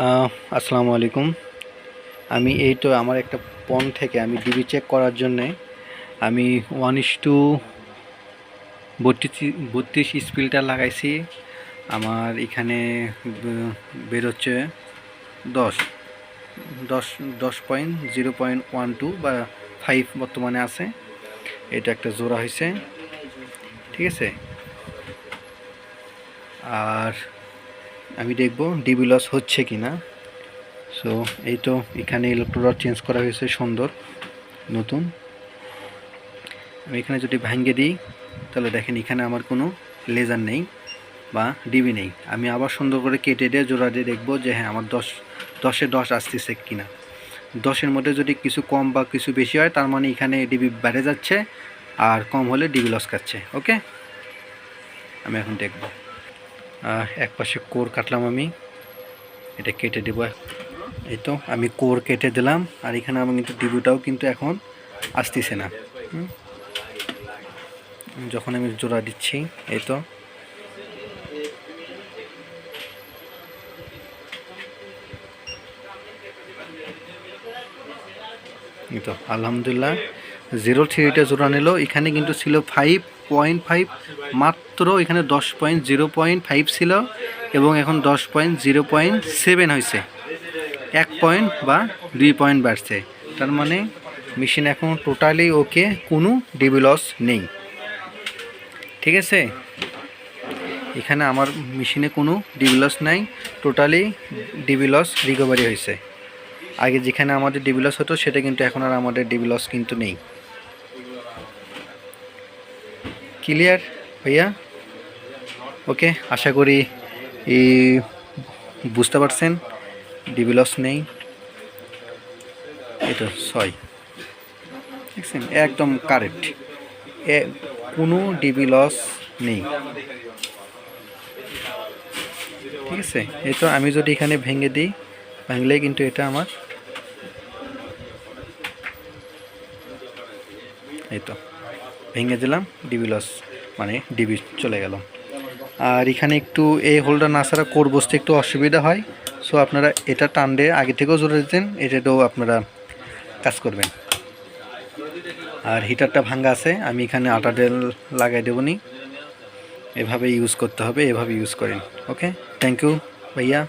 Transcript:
আসসালামু আলাইকুম। আমি এই তো আমার একটা পন থেকে আমি ডিবি চেক করার জন্যে আমি ওয়ান ইস টু বত্রিশ বত্রিশ স্পিলটা লাগাইছি। আমার এখানে বেরোচ্ছে দশ দশ দশ point zero point one two বা ফাইভ বর্তমানে আছে। এটা একটা জোড়া হয়েছে ঠিক আছে? আর আমি দেখব ডিবি লস হচ্ছে কি না সো এই তো এখানে ইলেকট্রোড চেঞ্জ করা হয়েছে, সুন্দর, নতুন। আমি এখানে যদি ভাঙ্গে দিই, তাহলে দেখেন এখানে আমার কোনো লেজার নেই বা ডিবি নেই। আমি আবার সুন্দর করে কেটে দিয়ে জোড়া দিয়ে দেখব যে হ্যাঁ আমার দশ, দশে দশ আসতেছে কিনা। দশের মধ্যে যদি কিছু কম বা কিছু বেশি হয়, তার মানে এখানে ডিবি বেড়ে যাচ্ছে আর কম হলে ডিবি লস খাচ্ছে ওকে আমি এখন দেখব। এক পাশে কোর কাটলাম আমি। এটা কেটে দেবো। এই তো, আমি কোর কেটে দিলাম। আর এখানে আমার কিন্তু ডিবিটাও কিন্তু এখন আসতেছে না। যখন আমি জোড়া দিচ্ছি, এই তো। এই তো, আলহামদুলিল্লাহ। জিরো থ্রিটা জোড়া নিল। এখানে কিন্তু ছিল ফাইভ পয়েন্ট ফাইভ মাত্র এখানে দশ পয়েন্ট জিরো পয়েন্ট ফাইভ ছিল এবং এখন দশ পয়েন্ট জিরো পয়েন্ট সেভেন হয়েছে। এক পয়েন্ট বা দুই পয়েন্ট বাড়ছে। তার মানে মেশিন এখন টোটালি ওকে কোনো ডিবি লস নেই। ঠিক আছে? এখানে আমার মেশিনে কোনো ডিবি লস নাই টোটালি ডিবি লস রিকভারি হয়েছে। আগে যেখানে আমাদের ডিবি লস হতো, সেটা কিন্তু এখন আর আমাদের ডিবি লস কিন্তু নেই। ক্লিয়ার ভাইয়া? ওকে আশা করি বুঝতে পারছেন। ডিবি লস নেই এটা ছয় দেখছেন একদম কারেক্ট এ, কোনো ডিবি লস নেই। ঠিক আছে? এই তো, আমি যদি এখানে ভেঙে দিই, ভাঙলে কিন্তু এটা আমার এই তো। ভেঙে দিলাম ডিবি লস মানে ডিবি চলে গেল। আর এখানে একটু এই হোল্ডার না ছাড়া কোর বসতে একটু অসুবিধা হয়। সো আপনারা এটা টান দিয়ে আগে থেকেও জোরে দিতেন, এটাতেও আপনারা কাজ করবেন। আর হিটারটা ভাঙ্গা আছে, আমি এখানে আটা ডেল লাগাই দেবো এভাবে ইউজ করতে হবে এভাবে ইউজ করেন ওকে থ্যাংক ইউ ভাইয়া।